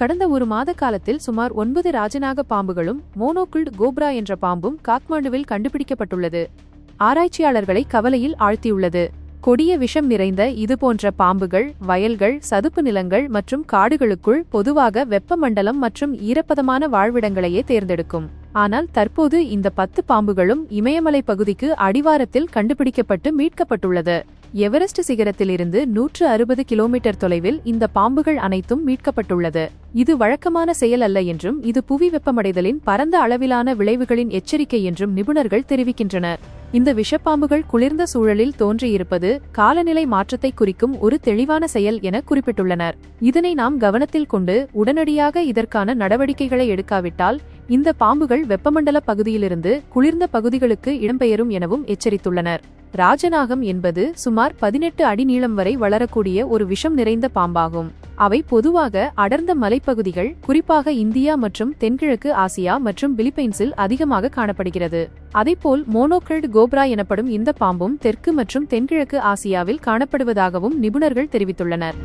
கடந்த ஒரு மாத காலத்தில் சுமார் ஒன்பது ராஜநாக பாம்புகளும் மோனோகுல்ட் கோப்ரா என்ற பாம்பும் காத்மாண்டுவில் கண்டுபிடிக்கப்பட்டுள்ளது. ஆராய்ச்சியாளர்களை கவலையில் ஆழ்த்தியுள்ளது. கொடிய விஷம் நிறைந்த இதுபோன்ற பாம்புகள் வயல்கள் சதுப்பு நிலங்கள் மற்றும் காடுகளுக்குள் பொதுவாக வெப்பமண்டலம் மற்றும் ஈரப்பதமான வாழ்விடங்களையே தேர்ந்தெடுக்கும். ஆனால் தற்போது இந்த பத்து பாம்புகளும் இமயமலை பகுதிக்கு அடிவாரத்தில் கண்டுபிடிக்கப்பட்டு மீட்கப்பட்டுள்ளது. எவரெஸ்ட் சிகரத்திலிருந்து நூற்று அறுபது கிலோமீட்டர் தொலைவில் இந்த பாம்புகள் அனைத்தும் மீட்கப்பட்டுள்ளது. இது வழக்கமான செயல் அல்ல என்றும் இது புவி வெப்பமடைதலின் பரந்த அளவிலான விளைவுகளின் எச்சரிக்கை என்றும் நிபுணர்கள் தெரிவிக்கின்றனர். இந்த விஷப்பாம்புகள் குளிர்ந்த சூழலில் தோன்றியிருப்பது காலநிலை மாற்றத்தை குறிக்கும் ஒரு தெளிவான செயல் என குறிப்பிட்டுள்ளனர். இதனை நாம் கவனத்தில் கொண்டு உடனடியாக இதற்கான நடவடிக்கைகளை எடுக்காவிட்டால் இந்த பாம்புகள் வெப்பமண்டல பகுதியிலிருந்து குளிர்ந்த பகுதிகளுக்கு இடம்பெயரும் எனவும் எச்சரித்துள்ளனர். ராஜநாகம் என்பது சுமார் பதினெட்டு அடி நீளம் வரை வளரக்கூடிய ஒரு விஷம் நிறைந்த பாம்பாகும். அவை பொதுவாக அடர்ந்த மலைப்பகுதிகள் குறிப்பாக இந்தியா மற்றும் தென்கிழக்கு ஆசியா மற்றும் பிலிப்பைன்ஸில் அதிகமாக காணப்படுகிறது. அதேபோல் மோனோக்ரட் கோப்ரா எனப்படும் இந்த பாம்பும் தெற்கு மற்றும் தென்கிழக்கு ஆசியாவில் காணப்படுவதாகவும் நிபுணர்கள் தெரிவித்துள்ளனர்.